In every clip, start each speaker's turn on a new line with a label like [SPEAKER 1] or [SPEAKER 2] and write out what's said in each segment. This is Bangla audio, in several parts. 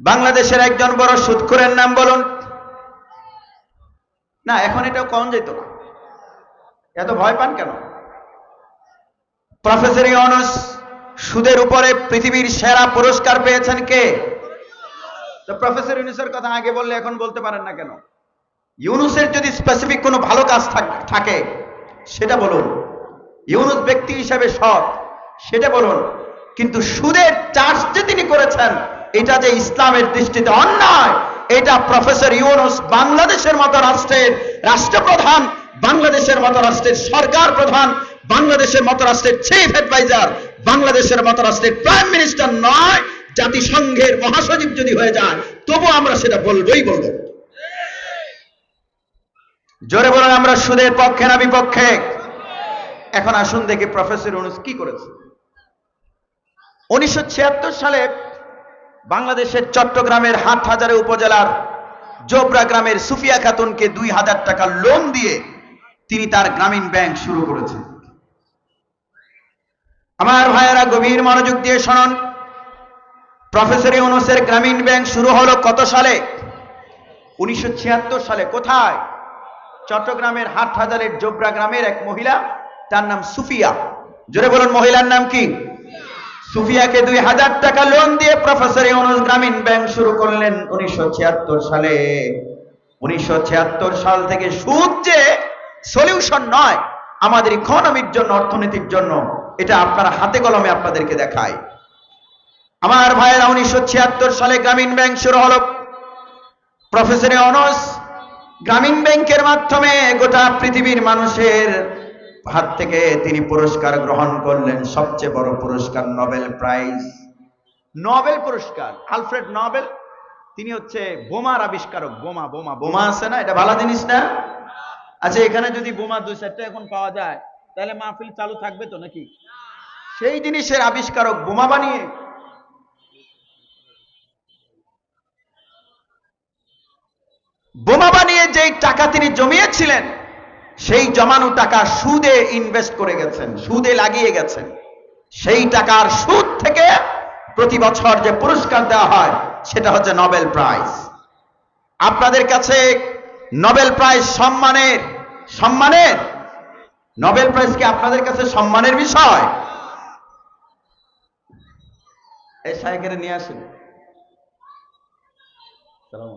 [SPEAKER 1] বাংলাদেশের একজন বড় সুৎখুরের নাম বলুন। না, এখন এটাও কম যেত না। এত ভয় পান কেন? প্রফেসর ইউনুস, সুদের উপরে পৃথিবীর সেরা পুরস্কার পেয়েছেন কে? তো প্রফেসর ইউনুসের কথা আগে বললে এখন বলতে পারেন না কেন? ইউনুসের যদি স্পেসিফিক কোনো ভালো কাজ থাকে, সেটা বলুন। ইউনুস ব্যক্তি হিসেবে সৎ, সেটা বলুন। কিন্তু সুদের চার্জ যে তিনি করেছেন এটা যে ইসলামের দৃষ্টিতে অন্যায়, এটা প্রফেসর ইউনুস বাংলাদেশের মতো রাষ্ট্রের রাষ্ট্রপ্রধান, বাংলাদেশের মতো রাষ্ট্রের সরকার প্রধান, বাংলাদেশের মতো রাষ্ট্রের চিফ অ্যাডভাইজার বাংলাদেশের মতো রাষ্ট্রের প্রাইম মিনিস্টার নয়, জাতিসংঘের মহাসচিব যদি হয়ে যায় তবু আমরা সেটা বলবোই বলব। জোরে বলেন, আমরা সুদের পক্ষে না বিপক্ষে? এখন আসুন দেখি প্রফেসর ইউনুস কি করেছে। উনিশশো ছিয়াত্তর সালে বাংলাদেশের চট্টগ্রামের হাট হাজারে উপজেলার জোবরা গ্রামের সুফিয়া খাতুনকে দুই হাজার টাকা লোন দিয়ে তিনি তার গ্রামীণ ব্যাংক শুরু করেছেন। আমার ভাইয়েরা, গভীর মনোযোগ দিয়ে শুনুন। প্রফেসর ইউনুসের গ্রামীণ ব্যাংক শুরু হলো কত সালে? উনিশশো ছিয়াত্তর সালে। কোথায়? চট্টগ্রামের হাট হাজারের জোবরা গ্রামের এক মহিলা, তার নাম সুফিয়া। জোরে বলুন, মহিলার নাম কি? সুফিয়াকে দুই হাজার টাকা লোন দিয়ে প্রফেসর ইউনুস গ্রামীণ ব্যাংক শুরু করলেন উনিশশো সালে। উনিশশো সাল থেকে সুদ যে সলিউশন নয়, আমাদের ইকোনমির জন্য, অর্থনীতির জন্য, এটা আপনারা হাতে কলমে আপনাদেরকে দেখায় আমার ভাইয়েরা, উনিশশো ছিয়াত্তর সালে গ্রামীণ ব্যাংক শুরু হলো। প্রফেসর ইউনুস গ্রামীণ ব্যাংকের মাধ্যমে গোটা পৃথিবীর মানুষের হাত থেকে তিনি পুরস্কার গ্রহণ করলেন। সবচেয়ে বড় পুরস্কার নোবেল প্রাইজ। নোবেল পুরস্কার আলফ্রেড নোবেল। তিনি হচ্ছে বোমার আবিষ্কারক বোমা বোমা বোমা। আছে না? এটা ভালো জিনিস না? আচ্ছা এখানে যদি বোমা দুই চারটা এখন পাওয়া যায় তাহলে মাহফিল চালু থাকবে তো নাকি? সেই জিনিসের আবিষ্কারক বোমা বানিয়ে বোমা বানিয়ে যেই টাকা তিনি জমিয়েছিলেন সেই জমানো টাকা সুদে ইনভেস্ট করে গেছেন, সুদে লাগিয়ে গেছেন। সেই টাকার সুদ থেকে প্রতি বছর যে পুরস্কার দেওয়া হয়, সেটা হচ্ছে নোবেল প্রাইজ আপনাদের কাছে নোবেল প্রাইজ সম্মানের সম্মানের? নোবেল প্রাইজ কি আপনাদের কাছে সম্মানের বিষয়? এই সাইকেলে নিয়ে আসুন। সালাম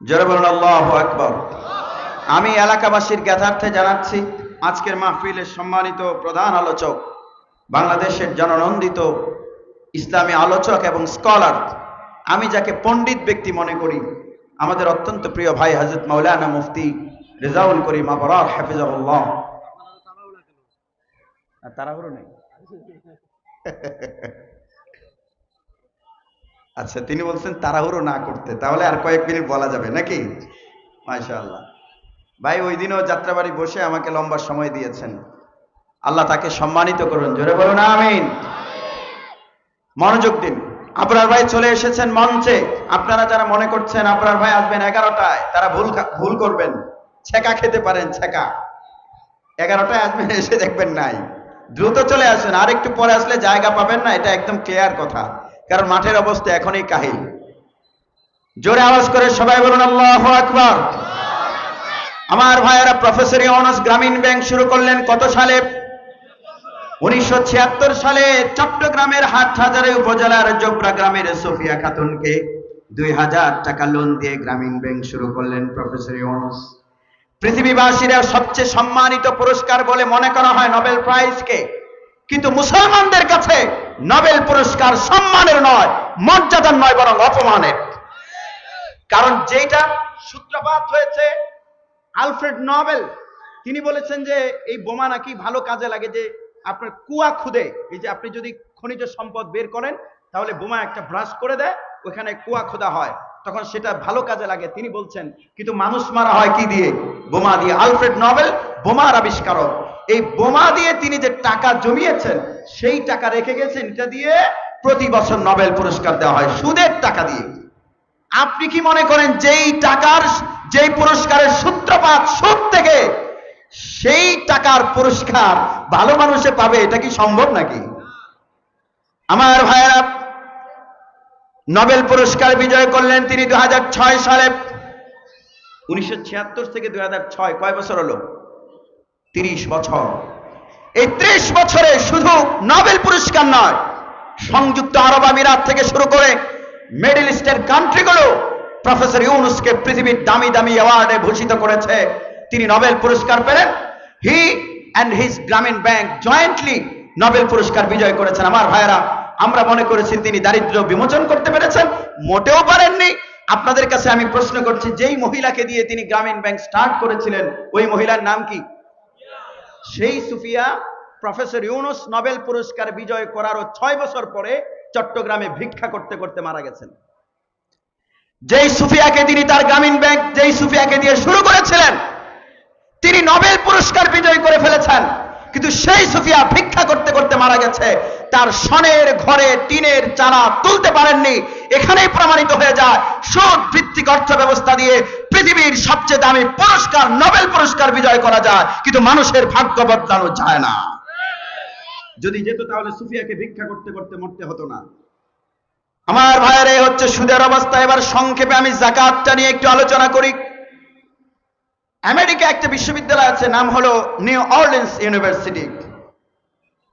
[SPEAKER 1] জোরে বলুন, আল্লাহ আকবর। আমি এলাকাবাসীর জ্ঞাতার্থে জানাচ্ছি, আজকের মাহফিলের সম্মানিত প্রধান আলোচক, বাংলাদেশের জননন্দিত ইসলামী আলোচক এবং স্কলার। আমি যাকে পণ্ডিত ব্যক্তি মনে করি, আমাদের অত্যন্ত প্রিয় ভাই হজরত মৌলানা মুফতি রেজাউল করিম আবরার, হাফিজাহুল্লাহ। আর তাড়াহুড়ো নেই? আচ্ছা তিনি বলছেন তাড়াহুড়ো না করতে, তাহলে আর কয়েক মিনিট বলা যাবে নাকি? মাশাআল্লাহ। ভাই, ওই দিনও যাত্রাবাড়ি বসে আমাকে লম্বা সময় দিয়েছেন। আল্লাহ তাকে সম্মানিত করুন, জোরে বলুন, আমিন। মনোযোগ দিন। আপনার ভাই চলে এসেছেন মঞ্চে। আপনারা যারা মনে করছেন আপনার ভাই আসবেন এগারোটায়, তারা ভুল ভুল করবেন। ছেকা খেতে পারেন, ছেকা। এগারোটায় আসবেন, এসে দেখবেন নাই। দ্রুত চলে আসেন, আর একটু পরে আসলে জায়গা পাবেন না, এটা একদম ক্লিয়ার কথা। কারণ মাঠের অবস্থা এখনই কাহিল। জোরে আওয়াজ করে সবাই বলুন, আল্লাহ আকবার। আমার ভাইয়েরা, প্রফেসর ইউনুস গ্রামীণ ব্যাংক শুরু করলেন কত সালে? উনিশশো সালে চট্টগ্রামের হাট হাজারে উপজেলার জোবরা গ্রামের সোফিয়া খাতুনকে দুই হাজার টাকা লোন দিয়ে গ্রামীণ ব্যাংক শুরু করলেন প্রফেসর ইউনুস। পৃথিবীবাসীরা সবচেয়ে সম্মানিত পুরস্কার বলে মনে করা হয় নোবেল প্রাইজকে। কিন্তু মুসলমানদের কাছে নোবেল পুরস্কার সম্মানের নয়, মর্যাদার নয়, বরং অপমানের। কারণ যেটা সূত্রপাত হয়েছে আলফ্রেড নবেল, তিনি বলেছেন যে এই বোমা নাকি ভালো কাজে লাগে যে আপনার কুয়া খুদে, এই যে আপনি যদি খনিজ সম্পদ বের করেন, তাহলে বোমা একটা ব্রাশ করে দেয়, ওখানে কুয়া খোদা হয়। তখন সেটা ভালো কাজে লাগে। তিনি বলছেন, কিন্তু মানুষ মারা হয় কি দিয়ে? বোমা দিয়ে। আলফ্রেড নোবেল, বোমার আবিষ্কারক। এই বোমা দিয়ে তিনি যে টাকা জমিয়েছেন, সেই টাকা রেখে গেছেন, এটা দিয়ে প্রতি বছর নোবেল পুরস্কার দেওয়া হয়, সুদের টাকা দিয়ে। আপনি কি মনে করেন যেই টাকার, যেই পুরস্কারের সূত্রপাত সুদ থেকে, সেই টাকার পুরস্কার ভালো মানুষে পাবে, এটা কি সম্ভব নাকি? আমার ভাইয়েরা নোবেল পুরস্কার বিজয় করলেন তিনি দু হাজার ছয় সালে। উনিশশো ছিয়াত্তর থেকে দু হাজার ছয় কয় বছর হলো? তিরিশ বছর। এই ত্রিশ বছরে শুধু নোবেল পুরস্কার নয় সংযুক্ত আরব আমিরাত থেকে শুরু করে মিডল ইস্টের কান্ট্রিগুলো প্রফেসর ইউনুসকে পৃথিবীর দামি দামি অ্যাওয়ার্ডে ভূষিত করেছে। তিনি নোবেল পুরস্কার পেলেন। He and his Grameen bank jointly Nobel পুরস্কার বিজয় করেছেন। আমার ভাইয়েরা আমরা মনে করেছি তিনি দারিদ্র বিমোচন করতে পেরেছেন, মোটেও পারেননি। আপনাদের কাছে আমি প্রশ্ন করছি, যেই মহিলাকে দিয়ে তিনি গ্রামীণ ব্যাংক স্টার্ট করেছিলেন, ওই মহিলার নাম কি? সেই সুফিয়া, প্রফেসর ইউনুস নোবেল পুরস্কার বিজয় করারও ছয় বছর পরে চট্টগ্রামে ভিক্ষা করতে করতে মারা গেছেন। যেই সুফিয়াকে তিনি তার গ্রামীণ ব্যাংক, যেই সুফিয়াকে দিয়ে শুরু করেছিলেন, তিনি নোবেল পুরস্কার বিজয় করে ফেলেছেন। কিন্তু সেই সুফিয়া ভিক্ষা করতে করতে মারা গেছে। তার সনের ঘরে টিনের চারা তুলতে পারেননি। এখানেই প্রমাণিত হয়ে যায় সুদ ভিত্তিক অর্থ ব্যবস্থা দিয়ে পৃথিবীর সবচেয়ে দামি পুরস্কার নোবেল পুরস্কার বিজয় করা যায়। কিন্তু মানুষের ভাগ্য বদলানো যায় না। যদি যেত তাহলে সুফিয়াকে ভিক্ষা করতে করতে মরতে হতো না। আমার ভাইয়ের এই হচ্ছে সুদের অবস্থা। এবার সংক্ষেপে আমি জাকাতটা নিয়ে একটু আলোচনা করি। আমেরিকা একটা বিশ্ববিদ্যালয় আছে, নাম হলো New Orleans university.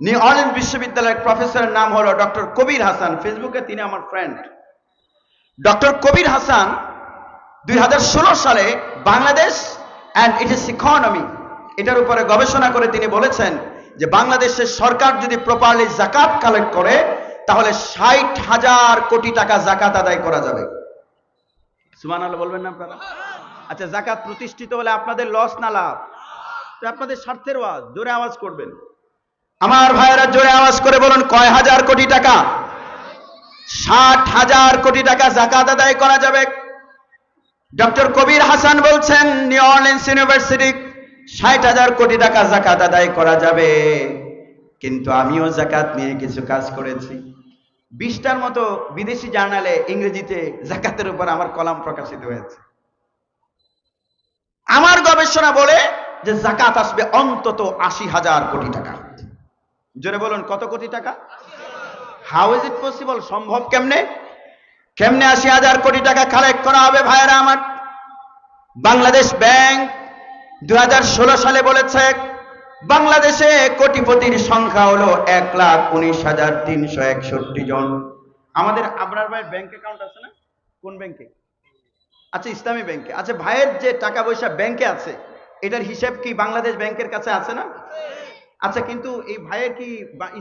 [SPEAKER 1] New Orleans বিশ্ববিদ্যালয়ের প্রফেসরের নাম হলো ডক্টর কবির হাসান। ফেসবুকে তিনি আমার ফ্রেন্ড ডক্টর কবির হাসান দুই সালে Bangladesh and it is economy এটার উপরে গবেষণা করে তিনি বলেছেন যে বাংলাদেশের সরকার যদি প্রপারলি জাকাত কালেক্ট করে, তাহলে ষাট হাজার কোটি টাকা জাকাত আদায় করা যাবে। সুমান আল্লাহ বলবেন না আপনারা? আচ্ছা জাকাত প্রতিষ্ঠিত হলে আপনাদের লস না লাভ? আপনাদের স্বার্থের ওয়াজ, জোরে আওয়াজ করবেন। আমার ভাইয়েরা জোরে আওয়াজ করে বলুন, কয় হাজার কোটি টাকা? ষাট হাজার কোটি টাকা জাকাত আদায় করা যাবে। ডক্টর কবির হাসান বলছেন, নিউ অর্লিন্স ইউনিভার্সিটি, ষাট হাজার কোটি টাকা জাকাত আদায় করা যাবে। কিন্তু আমিও জাকাত নিয়ে কিছু কাজ করেছি। বিশটার মতো বিদেশি জার্নালে ইংরেজিতে জাকাতের উপর আমার কলাম প্রকাশিত হয়েছে। আমার গবেষণা বলে যে জাকাত আসবে অন্তত আশি হাজার কোটি টাকা। জোরে বলুন, কত কোটি টাকা? হাউ ইজ ইট পসিবল সম্ভব কেমনে? কেমনে আশি হাজার কোটি টাকা কালেক্ট করা হবে ভাইয়েরা আমার? বাংলাদেশ ব্যাংক দু হাজার ষোলো সালে বলেছে, বাংলাদেশে কোটিপতির সংখ্যা হলো এক লাখ উনিশ হাজার তিনশো একষট্টি জন। আমাদের আপনার ভাই ব্যাংক অ্যাকাউন্ট আছে না? কোন ব্যাংকে আচ্ছা ইসলামী ব্যাংকে। আচ্ছা ভাইয়ের যে টাকা পয়সা ব্যাংকে আছে, এটার হিসাব কি বাংলাদেশ ব্যাংকের কাছে আছে না? আচ্ছা কিন্তু এই ভাইয়ের কি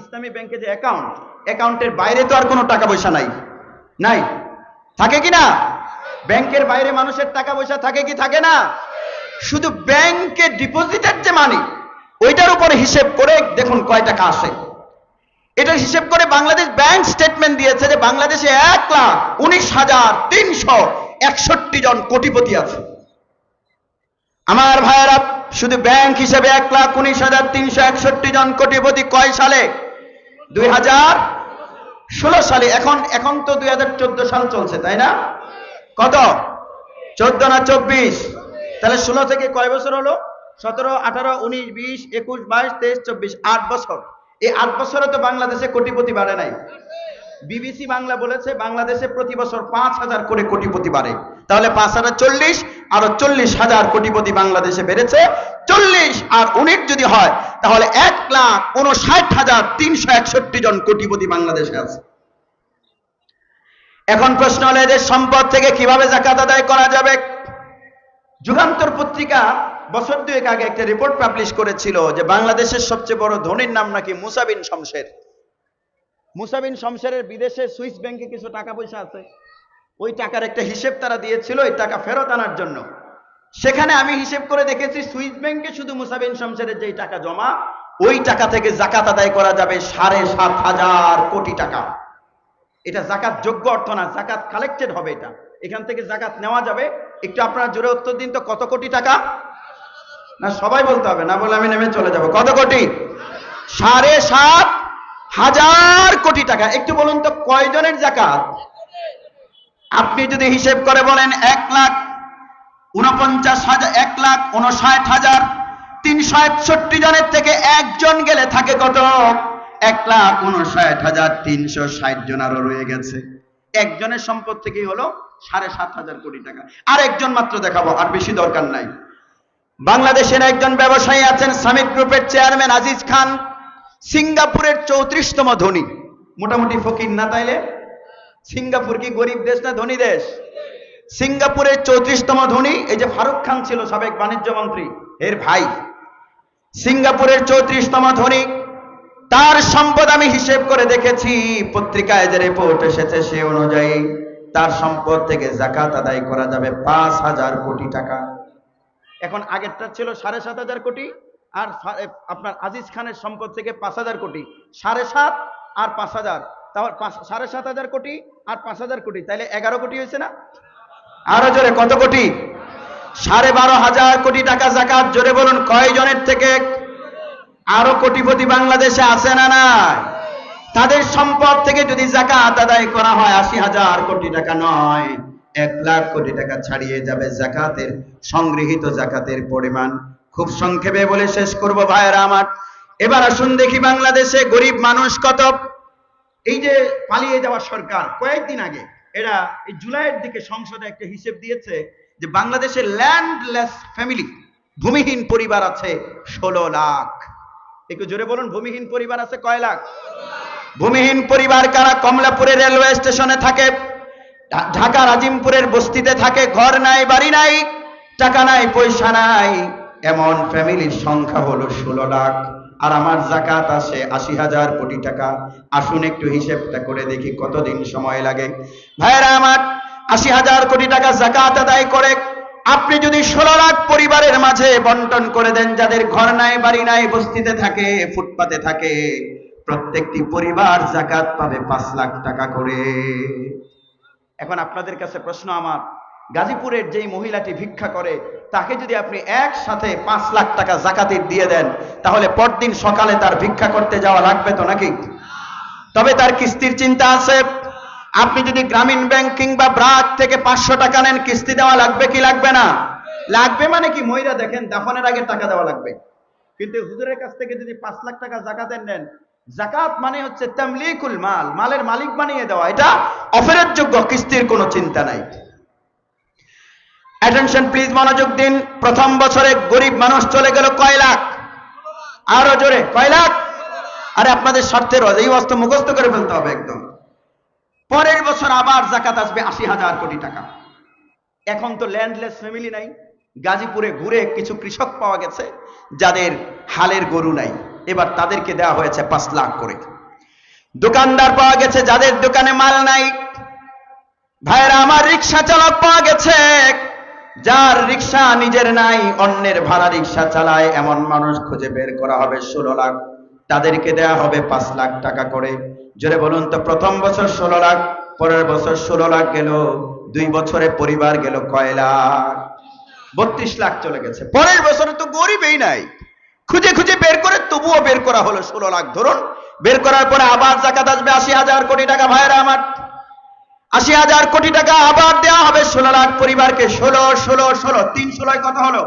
[SPEAKER 1] ইসলামী ব্যাংকে যে অ্যাকাউন্ট অ্যাকাউন্টের বাইরে তো আর কোনো টাকা পয়সা নাই? নাই? থাকে কি না? ব্যাংকের বাইরে মানুষের টাকা পয়সা থাকে কি থাকে না? শুধু ব্যাংকে ডিপোজিটের যে মানি ওইটার উপরে হিসেব করে দেখুন কয় টাকা আসে এটার হিসেব করে বাংলাদেশ ব্যাংক স্টেটমেন্ট দিয়েছে যে বাংলাদেশে এক লাখ উনিশ হাজার তিনশো একষট্টি জন কোটিপতি আছে। আমার ভাইয়েরা, শুধু ব্যাংক হিসেবে এক লাখ উনিশ হাজার তিনশো একষট্টি জন কোটিপতি কয় সালে? দুই হাজার ষোলো সালে। এখন এখন তো দুই হাজার চোদ্দ সাল চলছে, তাই না? কত? চোদ্দ না চব্বিশ? তাহলে ষোলো থেকে কয় বছর হলো? সতেরো, আঠারো, উনিশ, বিশ, একুশ, বাইশ, তেইশ, চব্বিশ, আট বছর। এই আট বছরে তো বাংলাদেশে কোটিপতি বাড়ে নাই। বিবিসি বাংলা বলেছে, বাংলাদেশে প্রতি বছর পাঁচ হাজার করে কোটিপতি বাড়ে। তাহলে পাঁচ হাজার চল্লিশ, আরও চল্লিশ হাজার কোটিপতি বাংলাদেশে বেড়েছে। চল্লিশ আর উনিশ যদি হয়, তাহলে এক লাখ উনষাট হাজার তিনশো একষট্টি জন কোটিপতি বাংলাদেশে আছে। এখন প্রশ্ন হলো, এদের সম্পদ থেকে কীভাবে জাকাত আদায় করা যাবে? যুগান্তর পত্রিকা বছর দুয়েক আগে একটা রিপোর্ট পাবলিশ করেছিল যে বাংলাদেশের সবচেয়ে বড় ধনীর নাম নাকি মুসাবিন শমশের। মুসাবিন শমশেরের বিদেশে সুইস ব্যাংকে কিছু টাকা পয়সা আছে। ওই টাকার একটা হিসেব তারা দিয়েছিল ওই টাকা ফেরত আনার জন্য। সেখানে আমি হিসেব করে দেখেছি, সুইস ব্যাংকে শুধু মুসাবিন শমশেরের যেই টাকা জমা, ওই টাকা থেকে জাকাত আদায় করা যাবে সাড়ে সাত হাজার কোটি টাকা। এটা জাকাত যোগ্য অর্থ না, জাকাত কালেক্টেড হবে এটা। এখান থেকে জাকাত নেওয়া যাবে। একটু আপনারা জোরে উত্তর দিন তো, কত কোটি টাকা? না, সবাই বলতে হবে, না বলে আমি নেমে চলে যাব। কত কোটি? সাড়ে সাত হাজার কোটি টাকা। একটু বলুন তো, কয়জনের জাকাত? আপনি যদি হিসেব করে বলেন এক লাখ উনপঞ্চাশ হাজার, এক লাখ উনষাট হাজার, তিনশো একষট্টি জনের থেকে একজন গেলে থাকে কত? এক লাখ উনষাট হাজার, তিনশো ষাট জন আরও রয়ে গেছে। একজনের সম্পদ থেকেই হলো সাড়ে সাত হাজার কোটি টাকা। আর একজন মাত্র দেখাবো, আর বেশি দরকার নাই। বাংলাদেশের একজন ব্যবসায়ী আছেন সামিট গ্রুপের চেয়ারম্যান আজিজ খান। সিঙ্গাপুরের চৌত্রিশতম ধনী। মোটামুটি ফকির না তাইলে? সিঙ্গাপুর কি গরিব দেশ না ধনী দেশ? সিঙ্গাপুরের চৌত্রিশতম ধনী, এই যে ফারুক খান ছিল, সাবেক বাণিজ্য মন্ত্রী, এর ভাই। সিঙ্গাপুরের চৌত্রিশতম ধনী, তার সম্পদ আমি হিসেব করে দেখেছি, পত্রিকায় যে রিপোর্ট এসেছে সে অনুযায়ী তার সম্পদ থেকে জাকাত আদায় করা যাবে পাঁচ হাজার কোটি টাকা। এখন আগেরটা ছিল সাড়ে সাত হাজার কোটি আর আপনার আজিজ খানের সম্পদ থেকে পাঁচ হাজার কোটি। সাড়ে সাত আর পাঁচ হাজার। তাহলে সাড়ে সাত হাজার কোটি আর পাঁচ হাজার কোটি। তাহলে এগারো কোটি হয়েছে না? আরও জোরে, কত কোটি? সাড়ে বারো হাজার কোটি টাকা জাকাত। জোরে বলুন, কয়জনের থেকে আরও কোটিপতি বাংলাদেশে আছে না না তাদের সম্পদ থেকে যদি জাকাত আদায় করা হয়, আশি হাজার কোটি টাকা নয়। এক লাখ কোটি টাকা ছাড়িয়ে যাবে জাকাতের, সংগৃহীত জাকাতের পরিমাণ খুব সংক্ষেপে বলে শেষ করব ভাইয়েরা আমার। এবার আসুন দেখি বাংলাদেশে গরিব মানুষ কত। এই যে পালিয়ে যাওয়া সরকার, কয়েকদিন আগে এরা এই জুলাইয়ের দিকে সংসদে একটা হিসেব দিয়েছে যে বাংলাদেশের ল্যান্ডলেস ফ্যামিলি, ভূমিহীন পরিবার আছে ষোলো লাখ। একটু জোরে বলুন, ভূমিহীন পরিবার আছে কয় লাখ? ভূমিহীন পরিবার কারা কমলাপুরের রেলওয়ে স্টেশনে থাকে? ঢা- ঢাকার আজিমপুরের বস্তিতে থাকে, ঘর নাই, বাড়ি নাই, টাকা নাই, পয়সা নাই। এমন ফ্যামিলির সংখ্যা হলো ষোলো লাখ। আর আমার জাকাত আসে আশি হাজার কোটি টাকা। আসুন একটু হিসেবটা করে দেখি কতদিন সময় লাগে। ভাইয়েরা আমার, আশি হাজার কোটি টাকা জাকাত আদায় করে। আপনি যদি ষোলো লাখ পরিবারের মাঝে বন্টন করে দেন, যাদের ঘর নাই, বাড়ি নাই, বস্তিতে থাকে, ফুটপাতে থাকে, প্রত্যেকটি পরিবার জাকাত পাবে পাঁচ লাখ টাকা করে। এখন আপনাদের কাছে প্রশ্ন আমার গাজীপুরের যেই মহিলাটি ভিক্ষা করে, তাকে যদি আপনি একসাথে পাঁচ লাখ টাকা জাকাতের দিয়ে দেন, তাহলে পরদিন সকালে তার ভিক্ষা করতে যাওয়া লাগবে তো নাকি? তবে তার কিস্তির চিন্তা আছে। আপনি যদি গ্রামীণ ব্যাংক কিংবা ব্রাক থেকে পাঁচশো টাকা নেন, কিস্তি দেওয়া লাগবে কি লাগবে না? লাগবে মানে কি? মহিলা দেখেন, দাফনের আগে টাকা দেওয়া লাগবে। কিন্তু হুজুরের কাছ থেকে যদি পাঁচ লাখ টাকা জাকাতের নেন, জাকাত মানে হচ্ছে তামলিকুল মাল, মালের মালিক বানিয়ে দেওয়া। এটা অফেরের যোগ্য কিস্তির কোনো চিন্তা নাই। অ্যাটেনশন প্লিজ মনোযোগ দিন। প্রথম বছরে গরিব মানুষ চলে গেল কয় লাখ? আরও জোরে, কয় লাখ? আরে আপনাদের স্বার্থের এই অবস্থা মুখস্থ করে ফেলতে হবে একদম। পরের বছর আবার জাকাত আসবে আশি হাজার কোটি টাকা। এখন তো ল্যান্ডলেস ফ্যামিলি নাই। গাজীপুরে ঘুরে কিছু কৃষক পাওয়া গেছে, যাদের হালের গরু নাই। এবার তাদেরকে দেওয়া হয়েছে পাঁচ লাখ করে। দোকানদার পাওয়া গেছে, যাদের দোকানে মাল নাই। ভাইরা আমার রিক্সা চালক পাওয়া গেছে। যার রিক্সা নিজের নাই, অন্যের ভাড়া রিক্সা চালায়, এমন মানুষ খুঁজে বের করা হবে ষোলো লাখ। তাদেরকে দেয়া হবে পাঁচ লাখ টাকা করে। জোরে বলুন তো, প্রথম বছর ষোলো লাখ, পরের বছর ষোলো লাখ গেল, দুই বছরে পরিবার গেল কয় লাখ? বত্রিশ লাখ চলে গেছে। পরের বছরে তো গরিবই নাই। খুঁজে খুঁজে বের করে তবুও বের করা হলো ষোলো লাখ। ধরুন, বের করার পরে আবার জাকাত আসবে আশি হাজার কোটি টাকা ভাইরা আমার। আশি হাজার কোটি টাকা আবার দেওয়া হবে ষোলো লাখ পরিবারকে। ষোলো ষোলো ষোলো, তিন ষোলোয় কত হলো।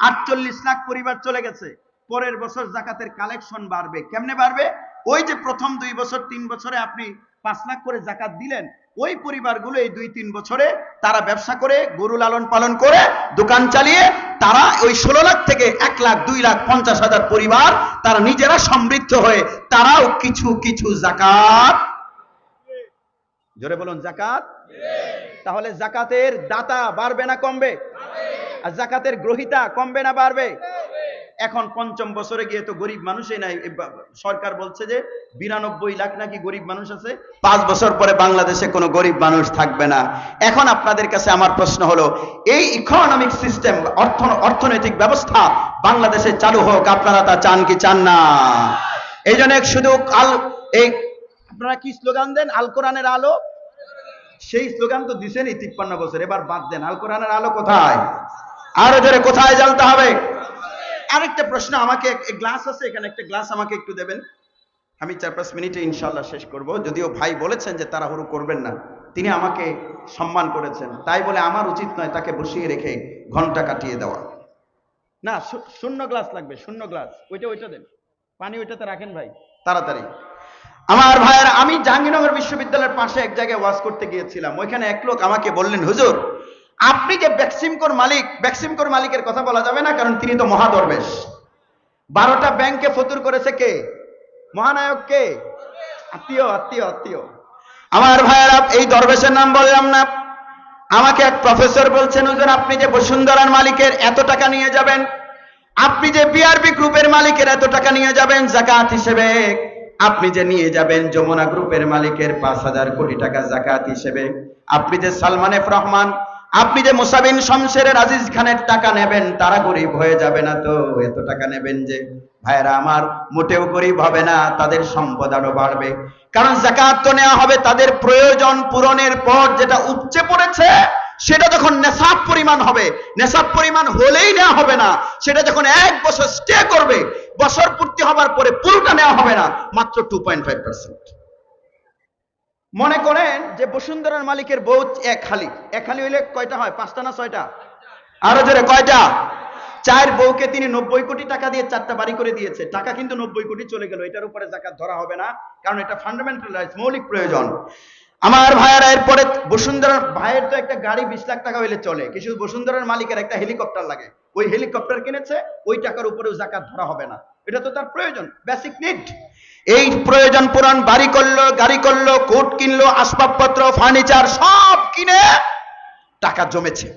[SPEAKER 1] আটচল্লিশ লাখ পরিবার চলে গেছে। পরের বছর জাকাতের কালেকশন বাড়বে। কেমনে বাড়বে? ওই যে প্রথম দুই বছর, তিন বছরে আপনি পাঁচ লাখ করে জাকাত দিলেন, ওই পরিবারগুলো এই দুই, তিন বছরে তারা ব্যবসা করে, গরু লালন পালন করে, দোকান চালিয়ে তারা ওই ষোলো লাখ থেকে এক লাখ, দুই লাখ, পঞ্চাশ হাজার পরিবার তারা নিজেরা সমৃদ্ধ হয়ে তারাও কিছু কিছু জাকাত জোরে বলুন, জাকাত? তাহলে জাকাতের দাতা বাড়বে না কমবে? আর জাকাতের গ্রহিতা কমবে না বাড়বে? এখন পঞ্চম বছরে গিয়ে তো গরিব মানুষই নাই। সরকার বলছে যে বিরানব্বই লাখ নাকি গরিব মানুষ আছে। পাঁচ বছর পরে বাংলাদেশে কোনো গরিব মানুষ থাকবে না। এখন আপনাদের কাছে আমার প্রশ্ন হলো, এই ইকোনমিক সিস্টেম অর্থ, অর্থনৈতিক ব্যবস্থা বাংলাদেশে চালু হোক, আপনারা তা চান কি চান না? এই জন্য শুধু কাল এই আপনারা কি স্লোগান দেন? আল কোরআনের আলো? সেই স্লোগান তো দিছেনই তিপ্পান্ন বছর, এবার বাদ দেন। আল কোরআনের আলো কোথায়? আরও জোরে কোথায় জ্বালতে হবে? আরেকটা প্রশ্ন আমাকে গ্লাস আছে, এখানে একটা গ্লাস আমাকে একটু দেবেন। আমি চার পাঁচ মিনিটে ইনশাল্লাহ শেষ করব। যদিও ভাই বলেছেন যে তাড়াহুড়ো করবেন না, তিনি আমাকে সম্মান করেছেন। তাই বলে আমার উচিত নয় তাকে বসিয়ে রেখে ঘণ্টা কাটিয়ে দেওয়া। না শূন্য গ্লাস লাগবে, শূন্য গ্লাস। ওইটা ওইটা দেন। পানি ওইটাতে রাখেন ভাই। তাড়াতাড়ি। আমার ভাইয়ের, আমি জাহাঙ্গীরনগর বিশ্ববিদ্যালয়ের পাশে এক জায়গায় ওয়াজ করতে গিয়েছিলাম। ওইখানে এক লোক আমাকে বললেন, হুজুর, আপনি যে ব্যাক্সিমকোর মালিক ব্যাক্সিমকোর মালিকের কথা বলা যাবে না, কারণ তিনি তো মহাদরবেশ। বারোটা ব্যাংকে ফতুর করেছে কে? মহানায়ক কে? আত্মীয় আত্মীয় আত্মীয়। আমার ভাইয়েরা, এই দরবেশের নাম বললাম না। আমাকে এক প্রফেসর বলছেন, হুজুর, আপনি যে বসুন্ধরার মালিকের এত টাকা নিয়ে যাবেন, আপনি যে বিআরবি গ্রুপের মালিকের এত টাকা নিয়ে যাবেন, জাকাত হিসেবে আপনি যে নিয়ে যাবেন যমুনা গ্রুপের মালিকের পাঁচ হাজার কোটি টাকা জাকাত হিসেবে, আপনি যে সালমান এফ রহমান, আপনি যে মুসাবিন শমশেরের আজিজ খানের টাকা নেবেন, তারা গরিব হয়ে যাবে না তো? এত টাকা নেবেন যে ভাইরা আমার, মোটেও গরিব হবে না, তাদের সম্পদ আরও বাড়বে। কারণ জাকাত তো নেওয়া হবে তাদের প্রয়োজন পূরণের পর, যেটা উপচে পড়েছে সেটা যখন নেশাব পরিমাণ হবে, নেশাব পরিমাণ হলেই নেওয়া হবে না, সেটা যখন এক বছর স্টে করবে, বছর পূর্তি হবার পরে পুরোটা নেওয়া হবে না, মাত্র টু মনে করেন যে বসুন্ধরার মালিকের বউ এক খালি এক খালি হইলে কয়টা হয়? পাঁচটা না ছয়টা? আরও জোরে, কয়টা? চার বউকে তিনি নব্বই কোটি টাকা দিয়ে চারটা বাড়ি করে দিয়েছে। টাকা কিন্তু নব্বই কোটি চলে গেল। এটার উপরে জাকাত ধরা হবে না, কারণ এটা ফান্ডামেন্টাল রাইটস মৌলিক প্রয়োজন। আমার ভাইয়েরা, এরপরে বসুন্ধরার ভাইয়ের তো একটা গাড়ি বিশ লাখ টাকা হইলে চলে। কিছু বসুন্ধরার মালিকের একটা হেলিকপ্টার লাগে। ওই হেলিকপ্টার কিনেছে, ওই টাকার উপরেও জাকাত ধরা হবে না। এটা তো তার প্রয়োজন বেসিক নিড এই প্রয়োজন পূরণ, বাড়ি করল, গাড়ি করল, কোট কিনলো, আসবাবপত্র ফার্নিচার সব কিনে টাকা জমেছে।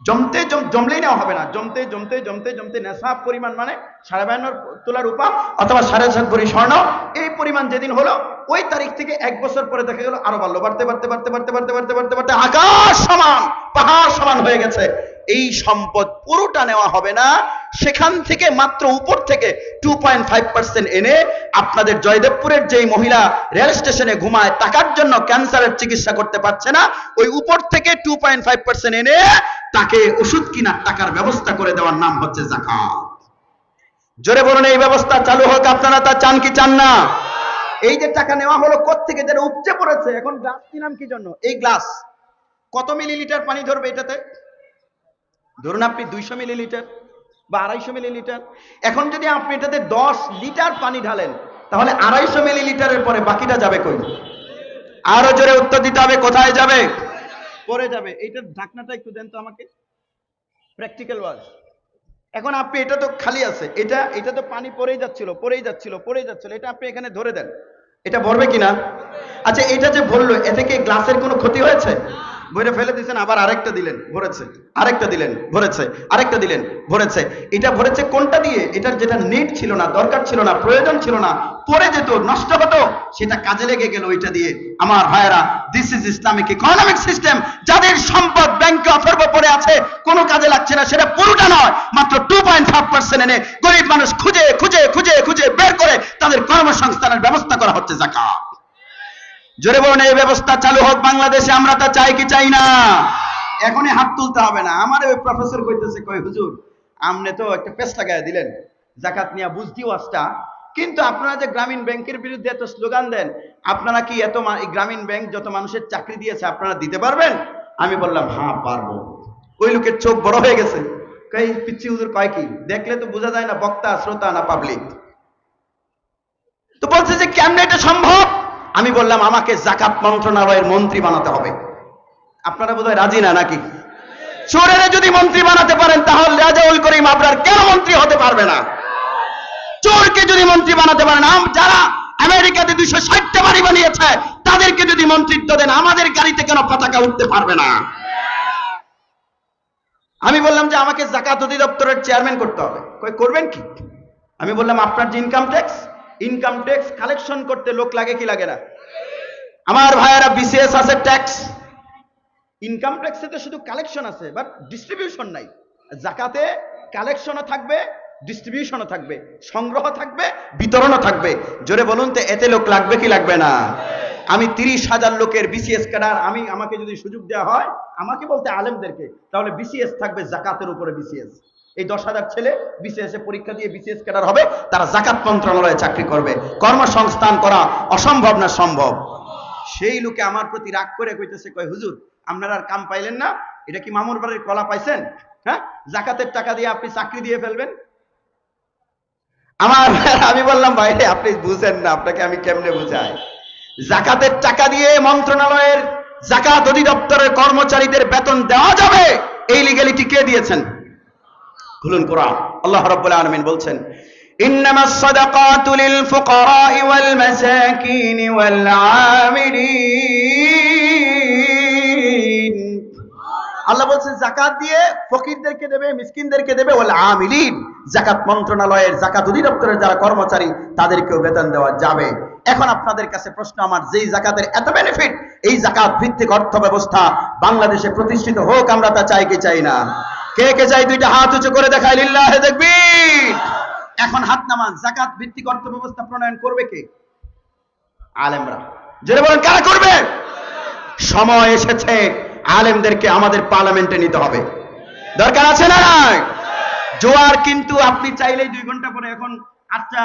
[SPEAKER 1] জমতে জমলেই নেওয়া হবে না। জমতে জমতে জমতে জমতে নেশাব পরিমাণ মানে সাড়ে বায়ান্ন তোলার উপা অথবা সাড়ে সাত ভরি স্বর্ণ, এই পরিমাণ যেদিন হলো ওই তারিখ থেকে এক বছর পরে দেখা গেল, আরও বাড়লো। বাড়তে বাড়তে বাড়তে বাড়তে বাড়তে বাড়তে বাড়তে বাড়তে আকাশ সমান, পাহাড় সমান হয়ে গেছে। এই সম্পদ পুরোটা নেওয়া হবে না। সেখান থেকে মাত্র উপর থেকে টু পয়েন্ট ফাইভ পার্সেন্ট এনে আপনাদের জয়দেবপুরের যেই মহিলা রেল স্টেশনে ঘুমায় টাকার জন্য ক্যান্সারের চিকিৎসা করতে পারছে না, ওই উপর থেকে টু পয়েন্ট ফাইভ পার্সেন্ট এনে তাকে ওষুধ কিনার টাকার ব্যবস্থা করে দেওয়ার নাম হচ্ছে জাকাত। জোরে বলুন, এই ব্যবস্থা চালু হোক, আপনারা তা চান কি চান না? এই যে টাকা নেওয়া হলো থেকে যেটা উপচে পড়েছে, এখন গ্লাস কিনাম কি জন্য? এই গ্লাস কত মিলিলিটার পানি ধরবে এটাতে? ধরুন আপনি দুইশো মিলিলিটার বা আড়াইশো মিলিলিটার এখন যদি আপনি এটাতে দশ লিটার পানি ঢালেন, তাহলে আড়াইশো মিলিলিটারের পরে বাকিটা যাবে কই? আরও জোরে উত্তর দিতে হবে, কোথায় যাবে? পরে যাবে। এইটার ঢাকনাটা একটু দেন তো আমাকে। প্র্যাকটিক্যাল ওয়াজ এখন আপনি, এটা তো খালি আছে। এটা এটা তো পানি পরেই যাচ্ছিল পরেই যাচ্ছিল পরেই যাচ্ছিল। এটা আপনি এখানে ধরে দেন। এটা ভরবে কিনা? আচ্ছা এটা যে ভরলো এ থেকে গ্লাসের কোনো ক্ষতি হয়েছে? বইটা ফেলে দিয়েছেন, আবার আরেকটা দিলেন, ভরেছে। আরেকটা দিলেন, ভরেছে। আরেকটা দিলেন, ভরেছে। এটা ভরেছে কোনটা দিয়ে? এটার যেটা নেট ছিল না, দরকার ছিল না, প্রয়োজন ছিল না, পড়ে যেত, নষ্ট হতো, সেটা কাজে লেগে গেল ওইটা দিয়ে। আমার ভাইয়েরা this is Islamic economic system যাদের সম্পদ ব্যাংকে অথর্ব পড়ে আছে, কোনো কাজে লাগছে না, সেটা পুরোটা নয়, মাত্র টু পয়েন্ট ফাইভ পার্সেন্ট এনে গরিব মানুষ খুঁজে খুঁজে খুঁজে খুঁজে বের করে তাদের কর্মসংস্থানের ব্যবস্থা করা হচ্ছে, জাকাত। জোরে বলুন, এই ব্যবস্থা চালু হোক বাংলাদেশে, আমরা তা চাই কি চাই না? এখনই হাত তুলতে হবে না। আমার ওই প্রফেসর কইতেছে কই হুজুর, আমনে তো একটা পেস লাগাই দিলেন, জাকাত নিয়া বুঝতি ওয়াজটা কিন্তু আপনারা যে গ্রামীণ ব্যাংকের বিরুদ্ধে এত স্লোগান দেন, আপনারা কি এত গ্রামীণ ব্যাংক যত মানুষের চাকরি দিয়েছে, আপনারা দিতে পারবেন? আমি বললাম হ্যাঁ পারব। ওই লোকের চোখ বড় হয়ে গেছে। কই পিচ্ছি হুজুর, কয় কি? দেখলে তো বোঝা যায় না, বক্তা, শ্রোতা না পাবলিক তো বলছে যে, কেমনে এটা সম্ভব? আমি বললাম, আমাকে জাকাত মন্ত্রণালয়ের মন্ত্রী বানাতে হবে। আপনারা বোধহয় রাজি না নাকি? চোরেরা যদি মন্ত্রী বানাতে পারেন, তাহলে রাজাউল করিম আপনার কেন মন্ত্রী হতে পারবে না? চোরকে যদি মন্ত্রী বানাতে পারেন যারা আমেরিকাতে দুইশো ষাটটা বাড়ি বানিয়েছে, তাদেরকে যদি মন্ত্রিত্ব দেন, আমাদের গাড়িতে কেন পতাকা উঠতে পারবে না? আমি বললাম যে, আমাকে জাকাত অধিদপ্তরের চেয়ারম্যান করতে হবে। করবেন কি? আমি বললাম, আপনার যে income tax income tax collection করতে লোক লাগে কি লাগে না? আমার ভাইয়েরা, বিসিএস আছে ট্যাক্স। ইনকাম ট্যাক্সে তো শুধু কালেকশন আছে, বাট ডিস্ট্রিবিউশন নাই। জাকাতে কালেকশনও থাকবে, ডিস্ট্রিবিউশনও থাকবে, সংগ্রহ থাকবে, বিতরণও থাকবে। জোরে বলুন তো, এতে লোক লাগবে কি লাগবে না? আমি তিরিশ হাজার লোকের বিসিএস ক্যাডার আমি, আমাকে যদি সুযোগ দেওয়া হয়, আমাকে বলতে আলেমদেরকে, তাহলে বিসিএস থাকবে জাকাতের উপরে বিসিএস এই দশ হাজার ছেলে বিসিএস পরীক্ষা দিয়ে বিসিএস ক্যাডার হবে, তারা জাকাত মন্ত্রণালয়ে চাকরি করবে। কর্মসংস্থান করা অসম্ভব না সম্ভব? সেই লোকে আমার প্রতি রাগ করে কইতেছে, কয়, হুজুর, আপনারা আর কাম পাইলেন না? এটা কি মামুর বাড়ির কলা পাইছেন? হ্যাঁ? জাকাতের টাকা দিয়ে আপনি চাকরি দিয়ে ফেলবেন? আমার, আমি বললাম, ভাই, আপনি বুঝেন না, আপনাকে আমি কেমনে বুঝাই? জাকাতের টাকা দিয়ে মন্ত্রণালয়ের জাকাত অধিদপ্তরের কর্মচারীদের বেতন দেওয়া যাবে এই লিগ্যালিটি কে দিয়েছেন খুলুন কোরআন আল্লাহ রাব্বুল আলামিন বলছেন إنما الصدقات للفقراء والمساكين والعاملين আল্লাহ বলছেন জাকাত দিয়ে ফকিরদেরকে দেবে মিসকিনদেরকে দেবে ওয়াল আমিলিন জাকাত মন্ত্রণালয়ের জাকাত অধিদপ্তরের যারা কর্মচারী তাদেরকেও বেতন দেওয়া যাবে এখন আপনাদের কাছে প্রশ্ন আমার, যেই জাকাতের এত বেনিফিট এই জাকাত ভিত্তিক অর্থ ব্যবস্থা বাংলাদেশে প্রতিষ্ঠিত হোক, আমরা তা চাই কি চাই না? কে কে চাই দুইটা হাত উঁচু করে দেখায় লিল্লাহে দেখবি এখন হাত নামান, জাকাত ভিত্তিক অর্থ ব্যবস্থা প্রণয়ন করবে কে? আলেমরা। জেনে বলেন, কারা করবে? সময় এসেছে, আলেমদেরকে আমাদের পার্লামেন্টে নিতে হবে। দরকার আছে না জোয়ার কিন্তু আপনি চাইলেই দুই ঘণ্টা পরে এখন আটটা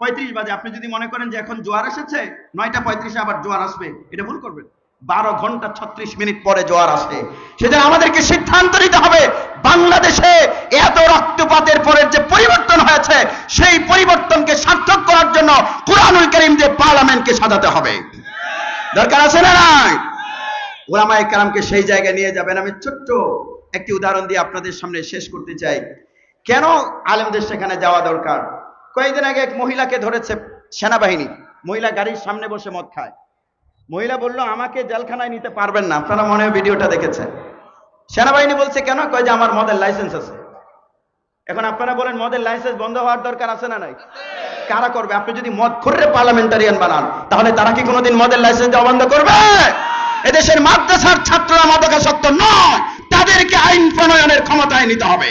[SPEAKER 1] পঁয়ত্রিশ বাজে। আপনি যদি মনে করেন যে এখন জোয়ার এসেছে, নয়টা পঁয়ত্রিশে আবার জোয়ার আসবে। এটা ভুল করবেন। বারো ঘণ্টা ছত্রিশ মিনিট পরে জোয়ার আসে সেজন্য আমাদেরকে সিদ্ধান্ত নিতে হবে, বাংলাদেশে এত রক্তপাতের পরের যে পরিবর্তন হয়েছে, সেই পরিবর্তনকে সার্থক করার জন্য কোরআনুল করিম দিয়ে পার্লামেন্টকে সাজাতে হবে। দরকার আছে না নাই? ওলামায়ে কালামকে সেই জায়গায় নিয়ে যাবেন। আমি ছোট্ট একটি উদাহরণ দিয়ে আপনাদের সামনে শেষ করতে চাই। কেন আলেমদের সেখানে যাওয়া দরকার? কয়েকদিন আগে এক মহিলাকে ধরেছে সেনাবাহিনী। মহিলা গাড়ির সামনে বসে মদ খায়। মহিলা বলল, আমাকে জেলখানায় নিতে পারবেন না। আপনারা মনে হয় ভিডিওটা দেখেছেন। সেনাবাহিনী বলছে, কেন? কয় যে আমার মদের লাইসেন্স আছে। এখন আপনারা বলেন, মদের লাইসেন্স বন্ধ হওয়ার দরকার আছে না নাই? কারা করবে? আপনি যদি মদ খুররে পার্লামেন্টারিয়ান বানান, তাহলে তারা কি কোনোদিন মদের লাইসেন্স দেওয়া বন্ধ করবে? এদেশের মাদ্রাসার ছাত্ররা মাদকাসক্ত নয়। তাদেরকে আইন প্রণয়নের ক্ষমতায় নিতে হবে।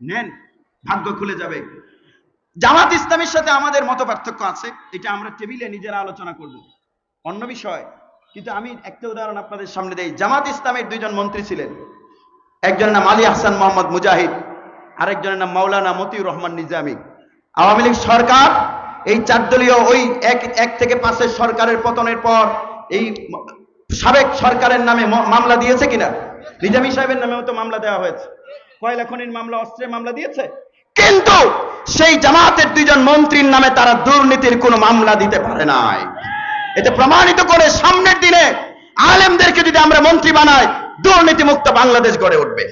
[SPEAKER 1] নেন, ভাগ্য খুলে যাবে। জামাত ইসলামের সাথে আমাদের মত পার্থক্য আছে, এটা আমরা টেবিলে নিজেরা আলোচনা করব। অন্য বিষয়, কিন্তু আমি একটা উদাহরণ আপনাদের সামনে দেই। জামাত ইসলামের দুইজন মন্ত্রী ছিলেন। একজনের নাম আলী হাসান মোহাম্মদ মুজাহিদ, আরেকজনের নাম মাওলানা মতিউর রহমান নিজামী। আওয়ামী লীগ সরকার, এই চার দলীয় ওই এক এক থেকে পাঁচের সরকারের পতনের পর এই সাবেক সরকারের নামে মামলা দিয়েছে কিনা? নিজামী সাহেবের নামেও তো মামলা দেওয়া হয়েছে। কয়লা খনির মামলা, অস্ত্রের মামলা দিয়েছে? কিন্তু সেই জামাতের দুইজন মন্ত্রীর নামে তারা দুর্নীতির কোনো মামলা দিতে পারে নাই। এটা প্রমাণিত করে সামনের দিনে আলেমদেরকে যদি আমরা মন্ত্রী বানাই দুর্নীতি মুক্ত বাংলাদেশ গড়ে উঠবে।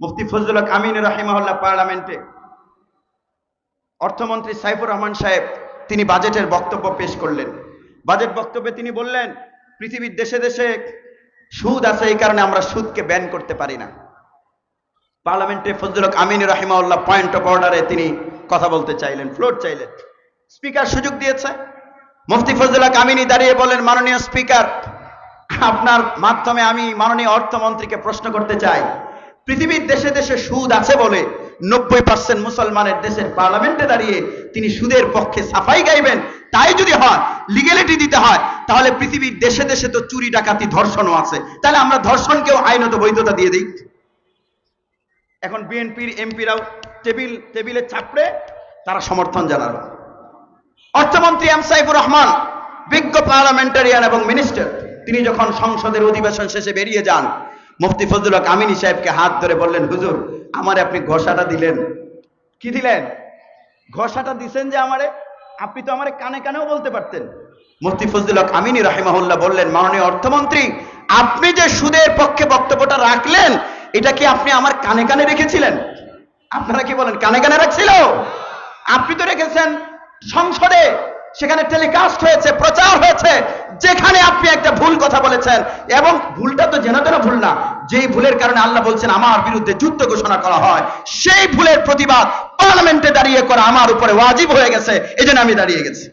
[SPEAKER 1] মুফতি ফজলুল হক আমিন রাহিমাহুল্লাহ পার্লামেন্টে অর্থমন্ত্রী সাইফুর রহমান সাহেব তিনি বাজেটের বক্তব্য পেশ করলেন। বাজেট বক্তব্যে তিনি বললেন, পৃথিবীর দেশে দেশে সুদ আছে, এই কারণে আমরা সুদকে ব্যান করতে পারি না। পার্লামেন্টে ফজলুল আমিন রাহিমাউল্লাহ পয়েন্ট অফ অর্ডারে তিনি কথা বলতে চাইলেন ফ্লোর চাইলেন। স্পিকার সুযোগ দিয়েছে। মুফতি ফজলুল হক আমিনী দাঁড়িয়ে বলেন মাননীয় স্পিকার আপনার মাধ্যমে আমি মাননীয় অর্থমন্ত্রীকে প্রশ্ন করতে চাই। পৃথিবীর দেশে দেশে সুদ আছে বলে নব্বই পার্সেন্ট মুসলমানের দেশের পার্লামেন্টে দাঁড়িয়ে তিনি সুদের পক্ষে সাফাই গাইবেন। তাই যদি হয় লিগেলিটি দিতে হয়, তাহলে পৃথিবীর দেশে দেশে তো চুরি ডাকাতি ধর্ষণও আছে। তাহলে আমরা ধর্ষণকেও আইনত বৈধতা দিয়ে দিই। এখন বিএনপির এমপিরাও টেবিল, টেবিলে চাপড়ে তারা সমর্থন জানালো। অর্থমন্ত্রী এম সাইফুর রহমান, বিজ্ঞ পার্লামেন্টারিয়ান এবং মিনিস্টার, তিনি যখন সংসদের অধিবেশন শেষে বেরিয়ে যান, মুফতি ফজলুল হক সাহেবকে হাত ধরে বললেন, হুজুর, আমারে আপনি ঘষাটা দিলেন। কি দিলেন? ঘষাটা দিছেন যে আমারে? আপনি তো আমারে কানে কানেও বলতে পারতেন। মুফতি ফজলুল হক রাহিমাহুল্লাহ বললেন, মাননীয় অর্থমন্ত্রী, আপনি যে সুদের পক্ষে বক্তব্যটা রাখলেন এটা কি আপনি আমার কানে কানে রেখেছিলেন? আপনারা কি বলেন, কানে কানে রাখছিল? আপনি তো রেখেছেন সংসদে, সেখানে টেলিকাস্ট হয়েছে, প্রচার হয়েছে, যেখানে আপনি একটা ভুল কথা বলেছেন। এবং ভুলটা তো যেন তেন ভুল না, যেই ভুলের কারণে আল্লাহ বলছেন, আমার বিরুদ্ধে যুদ্ধ ঘোষণা করা হয়, সেই ভুলের প্রতিবাদ পার্লামেন্টে দাঁড়িয়ে করা আমার উপরে ওয়াজিব হয়ে গেছে এই আমি দাঁড়িয়ে গেছি।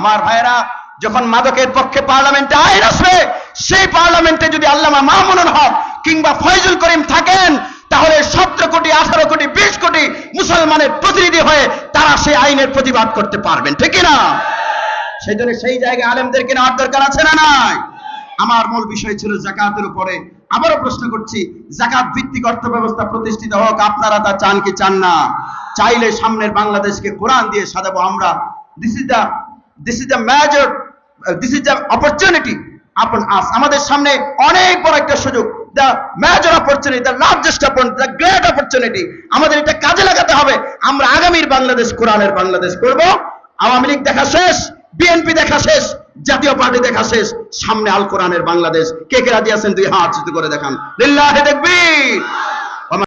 [SPEAKER 1] আমার ভাইয়েরা, যখন মাদকের পক্ষে পার্লামেন্টে আইন আসবে, সেই পার্লামেন্টে যদি আল্লামা মামুনুল হক কিংবা ফয়জুল করিম থাকেন, তাহলে সতেরো কোটি, আঠারো কোটি, বিশ কোটি মুসলমানের প্রতিনিধি হয়ে তারা সেই আইনের প্রতিবাদ করতে পারবেন, ঠিক না সেই জন্য সেই জায়গায় আলেমদেরকে নেওয়ার দরকার আছে না নাই? আমার মূল বিষয় ছিল জাকাতের উপরে। আবারও প্রশ্ন করছি, জাকাত ভিত্তিক অর্থ ব্যবস্থা প্রতিষ্ঠিত হোক, আপনারা তা চান কি চান না? চাইলে সামনের বাংলাদেশকে কোরআন দিয়ে সাজাবো আমরা। This is the this is the major this is the opportunity upon us আমাদের সামনে অনেক বড় একটা সুযোগ। আমাদের এটা কাজে লাগাতে হবে। আমরা আগামীর বাংলাদেশ, কোরআনের বাংলাদেশ করব। আওয়ামী লীগ দেখা শেষ, বিএনপি দেখা শেষ, জাতীয় পার্টি দেখা শেষ। সামনে আল কোরআনের বাংলাদেশ। কে কে রাজি আছেন? দুই হাত করে দেখান। দেখবি